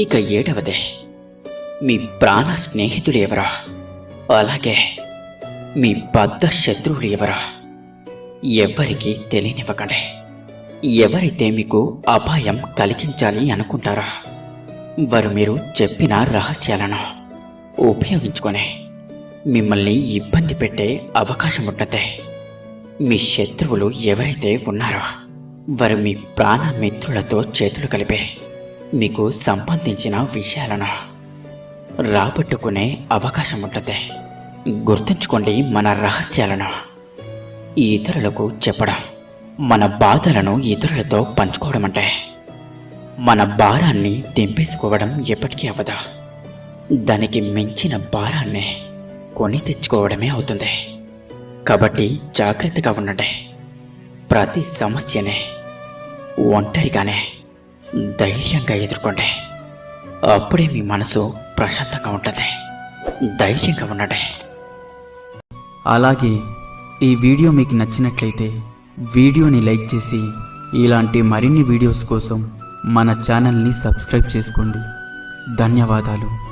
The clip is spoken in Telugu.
ఇక ఏడవదే. మీ ప్రాణ స్నేహితుడు ఎవరా అలాగే మీ బద్ధ శత్రువులు ఎవరా ఎవ్వరికీ తెలియనివ్వకండి. ఎవరైతే మీకు అపాయం కలిగించాలి అనుకుంటారో వారు మీరు చెప్పిన రహస్యాలను ఉపయోగించుకొని మిమ్మల్ని ఇబ్బంది పెట్టే అవకాశం ఉంటుంది. మీ శత్రువులు ఎవరైతే ఉన్నారో వారు మీ ప్రాణ మిత్రులతో చేతులు కలిపే మీకు సంబంధించిన విషయాలను రాబట్టుకునే అవకాశం ఉంటుంది గుర్తుంచుకోండి మన రహస్యాలను. ఇతరులకు చెప్పడం మన బాధలను ఇతరులతో పంచుకోవడం అంటే మన భారాన్ని దింపేసుకోవడం ఎప్పటికీ అవ్వదు దానికి మించిన భారాన్ని కొని తెచ్చుకోవడమే అవుతుంది. కాబట్టి జాగ్రత్తగా ఉండండి. ప్రతి సమస్యనే ఒంటరిగానే ధైర్యంగా ఎదుర్కోండి అప్పుడే మీ మనసు ప్రశాంతంగా ఉంటుంది. ధైర్యంగా ఉండండి. అలాగే ఈ వీడియో మీకు నచ్చినట్లయితే వీడియోని లైక్ చేసి ఇలాంటి మరిన్ని వీడియోస్ కోసం మన ఛానల్ని సబ్స్క్రైబ్ చేసుకోండి. ధన్యవాదాలు.